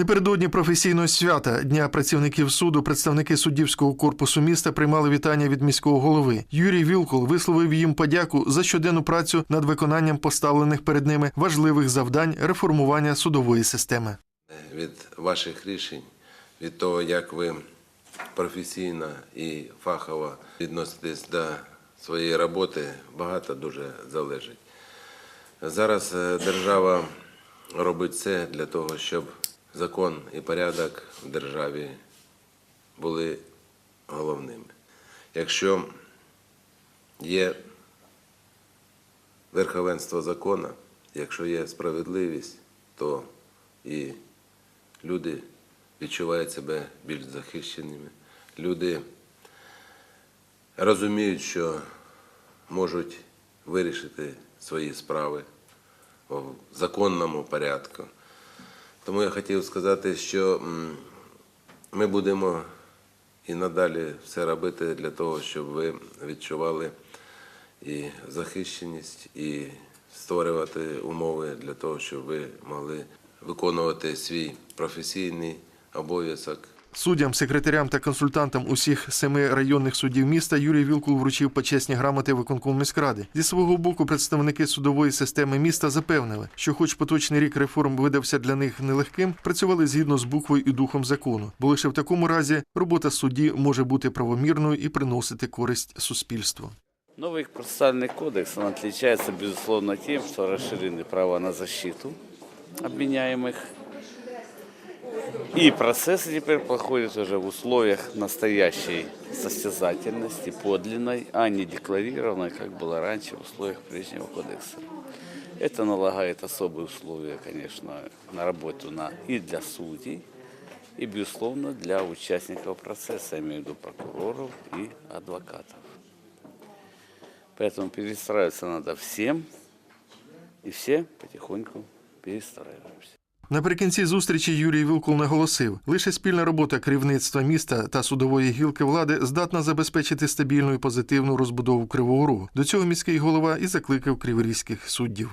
Напередодні професійного свята Дня працівників суду представники суддівського корпусу міста приймали вітання від міського голови. Юрій Вілкул висловив їм подяку за щоденну працю над виконанням поставлених перед ними важливих завдань реформування судової системи. від ваших рішень, від того, як ви професійно і фахово відноситесь до своєї роботи, багато дуже залежить. Зараз е, держава робить все для того, щоб закон і порядок в державі були головними. Якщо є верховенство закону, якщо є справедливість, то і люди відчувають себе більш захищеними. Люди розуміють, що можуть вирішити свої справи в законному порядку. Тому я хотів сказати, що ми будемо і надалі все робити для того, щоб ви відчували і захищеність, і створювати умови для того, щоб ви могли виконувати свій професійний обов'язок. Суддям, секретарям та консультантам усіх семи районних судів міста Юрій Вілкул вручив почесні грамоти виконкому міськради. Зі свого боку, представники судової системи міста запевнили, що, хоч поточний рік реформ видався для них нелегким, працювали згідно з буквою і духом закону, бо лише в такому разі робота судді може бути правомірною і приносити користь суспільству. Новый процессуальный кодекс, он отличается, безусловно, тем, что расширены права на защиту обвиняемых. И процессы теперь проходят уже в условиях настоящей состязательности, подлинной, а не декларированной, как было раньше в условиях прежнего кодекса. Это налагает особые условия, конечно, на работу на, и для судей, и, безусловно, для участников процесса, я имею в виду прокуроров и адвокатов. Поэтому перестраиваться надо всем, и все потихоньку перестраиваемся. Наприкінці зустрічі Юрій Вілкул наголосив, лише спільна робота керівництва міста та судової гілки влади здатна забезпечити стабільну і позитивну розбудову Кривого Рогу. До цього міський голова і закликав криворізьких суддів.